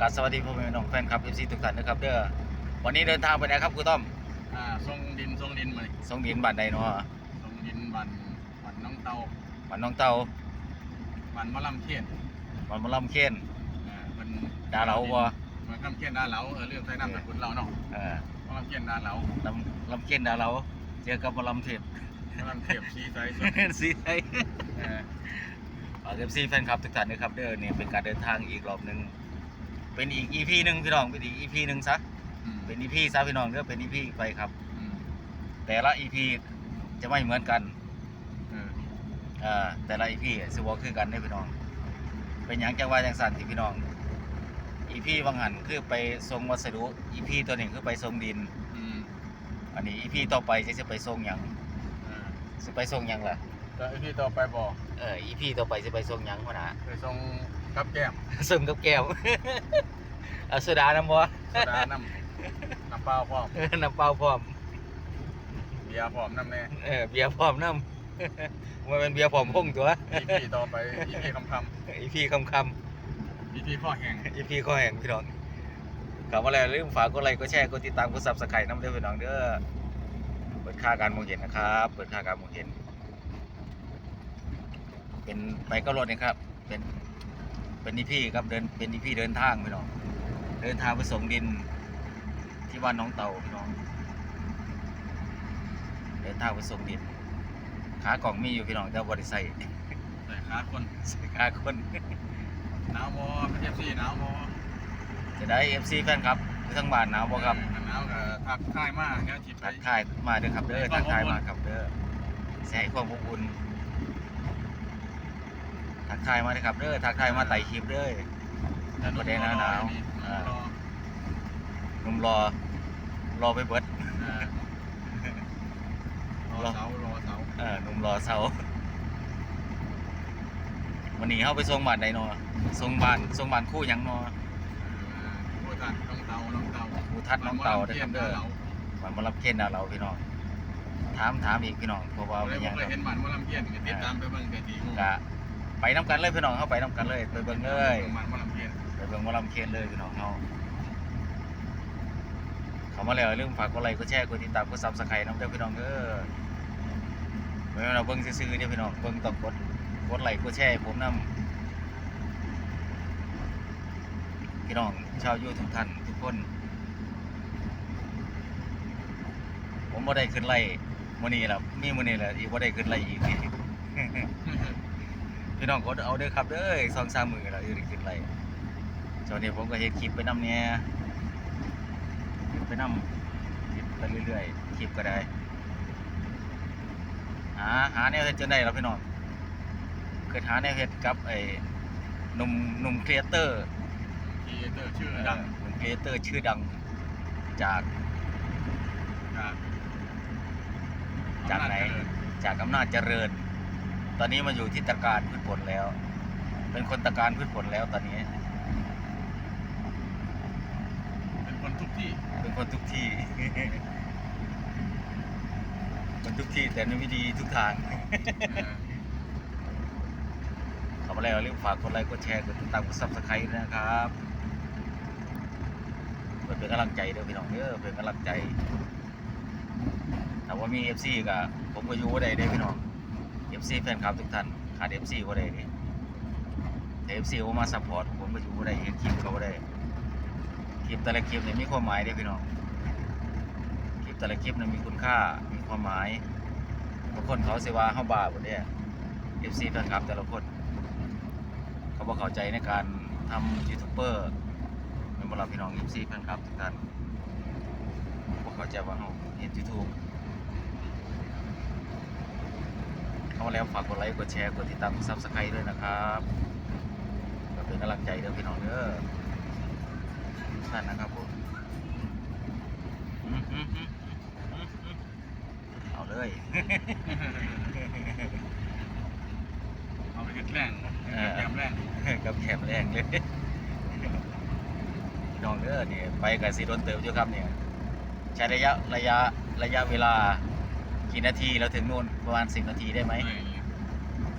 กราบสวัสดีพ่อแม่พี่น้องแฟนคลับ FC ทุกท่านนะครับเด้อวันนี้เดินทางไปไหนครับครูต้อมอ่าทรงดินทรงดินมาเลยสงดินบ้านใดเนาะทรงดินบันบันน้องเตาบ้านน้องเตาบันมะลำเขียนบ้านมะลำเคนอ่าเป็นดาเหลาบ่มันลำเขียนดาเหลาเออเรื่องใช้น้ำสกุลเราเนาะเออมะลำเขียนดาเหลาลำลำเคนดาเหลาเจอกับมะลำเทพ มะลำเขียบซีไซส์สีไทย เออฝาก FC แฟนคลับทุกท่านนะครับเด้อนี่เป็นการเดินทางอีกรอบหนึง เป็นอีก EP หนึงพี่น้องเป็นอีก EP หนึงซะอืมเป็น EP ซะพี่น้องเด้อเป็น EP ไปครับ อืมแต่ละ EP จะไม่เหมือนกันเออเอ่อแต่ละอีพีสิบ่คือกันเด้อพี่น้อง เป็นหยังจังว่าจังสั่นที่พี่น้องอีพีบางหันคือไปส่งวัสดุอีพีตัวนี้คือไปส่งดิน อืมอันนี้อีพีต่อไปจะสิไปส่งหยังเออสิไปส่งหยังล่ะแต่ไอ้ที่ต่อไปบอกเอออีพีต่อไปสิไปส่งหยังพ่อนะเคยทรง กับแก้มส่งกับแก้วเอาโซดาน้ำบ่โซดาน้ำน้ำเปล่าพร้อมเออน้ำเปล่าพร้อม เบียร์พร้อมน้ำแน่เออเบียร์พร้อมน้ำมันเป็นเบียร์พร้อมพงตัวอีพีต่อไปอีพีคำคอีพีคำคำำอีพีข้อแห้งอีพีข้อแห่งพี่น้องกลับมาแล้วลืมฝากกดไลค์กดแชร์กดติดตามกดซับสไครต์น้ำเด้อพี่น้องเด้อเปิดค่าการมองเห็นนะครับ เปิดค่าการมองเห็น เป็นไปก็รถนะครับ เป็น เป็นอีพี่ครับเดินเป็นอีพี่เดินทางพี่น้องเดินทางไปส่งดินที่บ้านน้องเต่าพี่น้อง เดินทางไปส่งดิน ขากล่องมีอยู่พี่น้องแต่บริใส่ใส่ขาคนใส่ขาคนหนาวบอเป็นเอฟซีหนาวบอจะได้เอฟซีแฟนครับอยู่ทั้งบ้านหนาวบ่ครับหนาวกับทักทายมากเนี่ยจิบไปทักทายมาเด้อครับเด้อทักทายมาครับเด้อแสให้ความอบอุ่น ทักทายมาเด้อครับเด้อทักทายมาไต่คลิปเด้อประเด็นหนาวๆอ่ารอหนุ่มรอ รอไปเบิดอ่ารอเสารอเสาเออหนุ่มรอเสาวันนี้เฮาไปส่งบ้านใดเนาะส่งบ้านส่งบ้านคู่หยังเนาะโอ้ทัดน้องเตาน้องเตาคู่ทัดน้องเต่าเด้อครับเด้อเราบ้านบ่รับเคนดาวเราพี่น้องถามถามอีกพี่น้องเพราะว่าเลเป็ยนหยังเคคยรับเห็นบ้านมาลำเพียนก็ติดตามไปเบิ่งกะทีกะ ไปน้ำกันเลยพี่น้องเฮาไปน้ำกันเลยไปเบิ่งเลยบ้านมาลำเพียนไปเบิ่งมอลำเคนเลยพี่น้องเฮาเขามาแล้วอย่าลืมฝากกดไลค์กดแชร์กดติดตามกด Subscribe นำเด้อพี่น้องเด้อเมื่อเราเบิ่งซื่อๆเด้อพี่น้องเบิ่งต้องกดกดไลค์กดแชร์ผมนำพี่น้องชาวยูทุกท่านทุกคน ผมบ่ได้ขึ้นไล่มื้อนี้ล่ะมีมื้อนี้แหละที่บ่ได้ขึ้นไล่อีก พี่น้องกดเอาเด้อครับเด้อสองสามมือแล้วอยู่ได้ขึ้นไล่ตอนนี้ผมก็เฮ็ดคลิปไปนำเนี่ยคลิปไปนำคลิปไปเรื่อยๆคลิปก็ได้หาหาแนวเฮ็ดจนได้แล้วพี่น้องเกิดหาแนวเฮ็ดกับไอ้หนุ่มหนุ่มครีเอเตอร์ทีเตอร์ชื่อดังหนุ่มครีเอเตอร์ชื่อดังจากจากจากไหนจากอำนาจเจริญ ตอนนี้มาอยู่ที่ตะการพืชผลแล้ว เป็นคนตะการพืชผลแล้วตอนนี้ เป็นคนทุกที่เป็นคนทุกที่ คนทุกที่แต่ไม่ดีทุกทางเข้ามาแล้วอย่าลืมฝากกดไลค์กดแชร์กดติดตามกดซับสไครต์นะครับเพื่อเป็นกำลังใจเด้อพี่น้องเด้อเป็นกำลังใจถ้าว่ามี FC ก็ผมก็อยู่บ่ได้เด้อพี่น้อง FC แฟนคลับทุกท่านขาด FC บ่ได้เด้ถ้า FC บ่มาซัพพอร์ตผมก็อยู่บ่ได้เฮ็ดคลิปก็บ่ได้คลิปแต่ละคลิปเนี่ยมีความหมายเด้อพี่น้องคลิปแต่ละคลิปเนี่ยมีคุณค่ามีความหมายบางคนเขาเสว่าเฮาบ้าบ่ยเด้ FC แฟนคลับแต่ละคน เขาบอกเข้าใจในการทำยูทูบเบอร์เป็นบรรดาพี่น้อง FC แฟนคลับทุกท่านบอกเข้าใจว่าเขาเห็นยูทูบ เข้ามาแล้วฝากกดไลค์กดแชร์กดติดตามกดซับสไครต์ด้วยนะครับเพื่อเป็นกำลังใจเด้อพี่น้องเด้อทุกท่านนะครับผมอืมอืมอืมอืมอืมเอาเลยเอาไปเฮ็ดแรงเออแกมแรงกับแคมแรงเลยพี่น้องเด้อนี่ไปกับสีโดนเติมอยู่ครับเนี่ยใช้ระยะระยะระยะเวลา กี่นาทีเราถึงนู่นประมาณสิบนาทีได้ไหม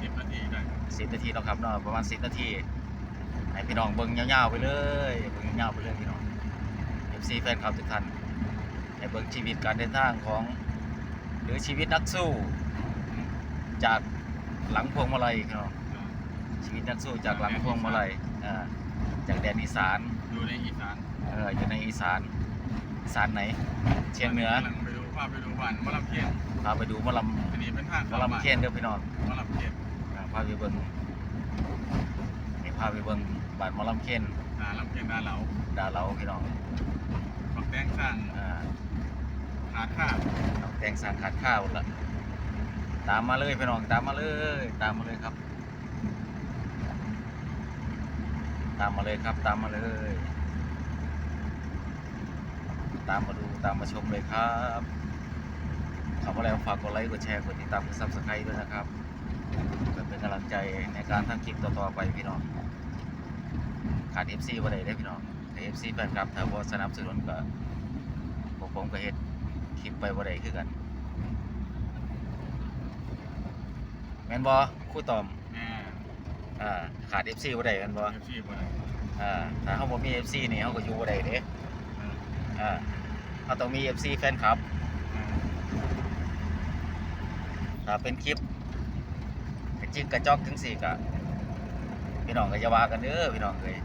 สิบนาทีได้สิบนาทีเราขับเนาะประมาณสิบนาทีให้พี่น้องเบิ่งยาวๆไปเลยเบิ่งยาวๆไปเลยพี่น้อง FC แฟนคลับทุกท่านให้เบิ่งชีวิตการเดินทางของ หรือชีวิตนักสู้ จากหลังพวงมาลัยพี่น้องชีวิตนักสู้จากหลังพวงมาลัยอ่าจากแดนอีสานอยู่ในอีสานเอออยู่ในอีสานอีสานไหน เชียงเหนือ กำลังไปดูภาพไปดูบ้านหมะลำเคียนพาไปดูหมอลอันนี้เป็นทางำหมอลำเคียนเด้อพี่น้องหมะลำเคียนอ่าพาไปเบิ่งให้พาไปเบิ่งบ้านหมอลำเคียนนาลำเคียนนาเหลาดาเหลาพี่น้องปักแตงสร้างอ่าขาดข้าวแต่งสารขาดข้าวละตามมาเลยพี่น้องตามมาเลย ตามมาเลยครับ ตามมาเลยครับตามมาเลย ตามมาดูตามมาชมเลยครับขอบคุณแล้วฝากกดไลค์กดแชร์กดติดตามกดซับสไครต์ด้วยนะครับเพื่อเป็นกำลังใจในการทำคลิปต่อๆไปพี่น้องขาด FC บ่ได้เด้อพี่น้องแต่ FC แฟนคลับถ้าบ่สนับสนุนก็พวกผมก็เฮ็ดคลิปไปบ่ได้คือกัน แม่นบ่ครู่ตอมแม่อ่าขาด FC บ่ได้แม่นบ่เอฟซีบ่ได้อ่าถ้าเฮาบ่มี FC นี่เฮาก็อยู่บ่ได้เด้เอออ่าเฮาต้องมี FC แฟนคลับเออถ้าเป็นคลิปกระจิกกระจอกจังซี่ก็พี่น้องก็อย่าว่ากันเด้อพี่น้องเอ้ย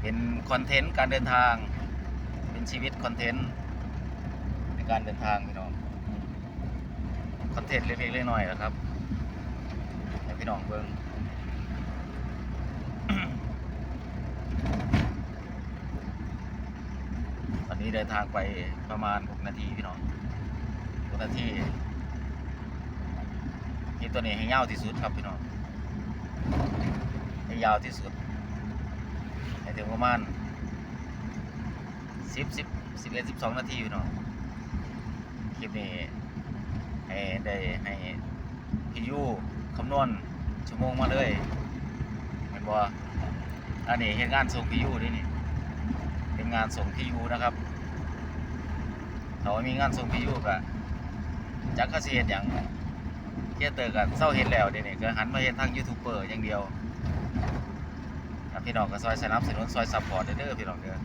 เป็นคอนเทนต์การเดินทาง เป็นชีวิตคอนเทนต์ในการเดินทางพี่น้องคอนเทนต์เล็กๆน้อยๆนะครับให้พี่น้องเบิ่ง วั นี้เดินทางไปประมาณ 6 นาทีพี่น้อง6นาทีนี่ตัวนี้ให้ยาวที่สุดครับพี่น้องให้ยาวที่สุดให้ถึงประมาณสิบสิบสิบเอ็ดสิบสองนาทีพี่น้องคลิปนี้ให้ได้ให้พี่ยูคำนวณชั่วโมงมาเลยเห็นบ่อันนี้เห็นงานส่งพี่ยูด้วยนี่เป็นงานส่งพี่ยูนะครับ ถ้าว่ามีงานส่งพี่ยูก็จักเขาสิเฮ็ดหยังเฮียเตอร์ก็เศร้าเฮ็ดแล้วเดี๋ยวนี้ก็หันมาเฮ็ดทางยูทูบเบอร์อย่างเดียวพี่น้องก็ซอยสนับสนุนซอยซัพพอร์ตเด้อพี่น้องเด้อ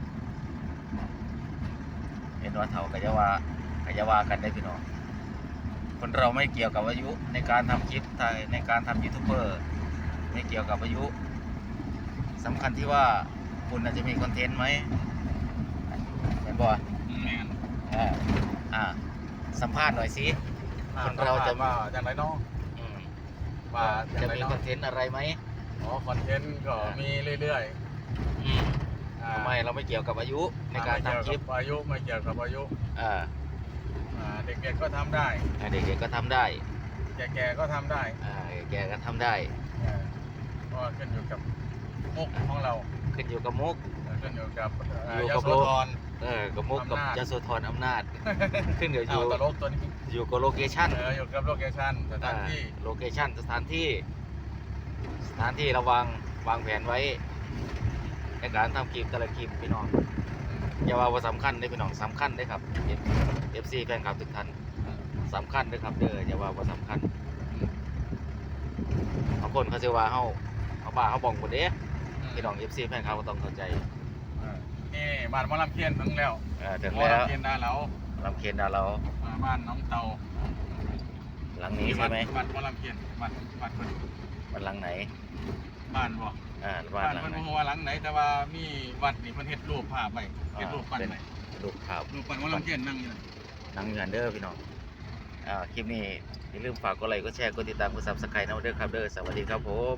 เห็นว่าเท่ากับยาว่ากับยาว่ากันได้พี่น้องคนเราไม่เกี่ยวกับอายุในการทำคลิปไทยในการทำยูทูบเบอร์ไม่เกี่ยวกับอายุสำคัญที่ว่าคุณน่ะจะมีคอนเทนต์ไหมเห็นบ่ อ่าอ่าสัมภาษณ์หน่อยสิ คนเราจะ ว่าอย่างไรเนาะอืมว่าอย่าจะงไรมีเนาะคอนเทนต์อะไรไหมอ๋อคอนเทนต์ก็มีเรื่อยอืมๆอ่าทำไมเราไม่เกี่ยวกับอายุในการทำคลิปไม่เกี่ยวกับอายุไม่เกี่ยวกับอายุอ่าอ่าเด็กๆก็ทำได้ เด็กๆก็ทำได้แก่ๆก็ทำได้อ่าแกก็ทำได้ เออก็ขึ้นอยู่กับมุกของเราขึ้นอยู่กับมุก ขึ้นอยู่กับเอ่ออยู่ยกับโสโลกธร เออกับมุกกับอำนาจยโสธรอำนาจ ขึ้นอยู่อเอายู่ตลกตัวนี้อยู่กับโลเคชั่นเอออยู่กับโลเคชั่นสถานที่โลเคชั่นสถานที่ สถานที่ระวังวางแผนไว้ ในการทำคลิปแต่ละคลิปพี่น้องอย่าว่าว่าสำคัญได้อพี่น้องสำคัญได้อครับ FC แฟนคลับทุกท่านสำคัญเด้อครับเด้ออย่าว่าว่าสำคัญบางคนเขาจะว่าเฮาเขาบ้าเขาบองหมดเด้ พี่น้อง FC แฟนคลับก็ต้องเข้าใจเออ นี่บ้านหมอลำเคียนถึงแล้วเออถึงหมอแล้วลำเคียนดาเหลาลำเคียนดาเราอ่าบ้านน้องเตาหลังนี้ใช่ไหมบ้านหมอลำเคียนบ้านบ้านคนมันหลังไหนบ้านบ่อ่าบ้าบ้านนหลังเพิ่นไหน บ่ฮู้ว่าหลังไหนแต่ว่ามีวัดนี่เพิ่นเฮ็ดรูปภาพไว้เฮ็ดรูปปั้นไว้ลูกข่าวรูปปั้นหมอลำเคียนนั่งอยู่นั่น หนังเงินเด้อพี่น้องอ่าคลิปนี้อย่าลืมฝากกดไลค์กดแชร์กดติดตามกดซับสไครต์นะเด้อครับเด้อสวัสดีครับผม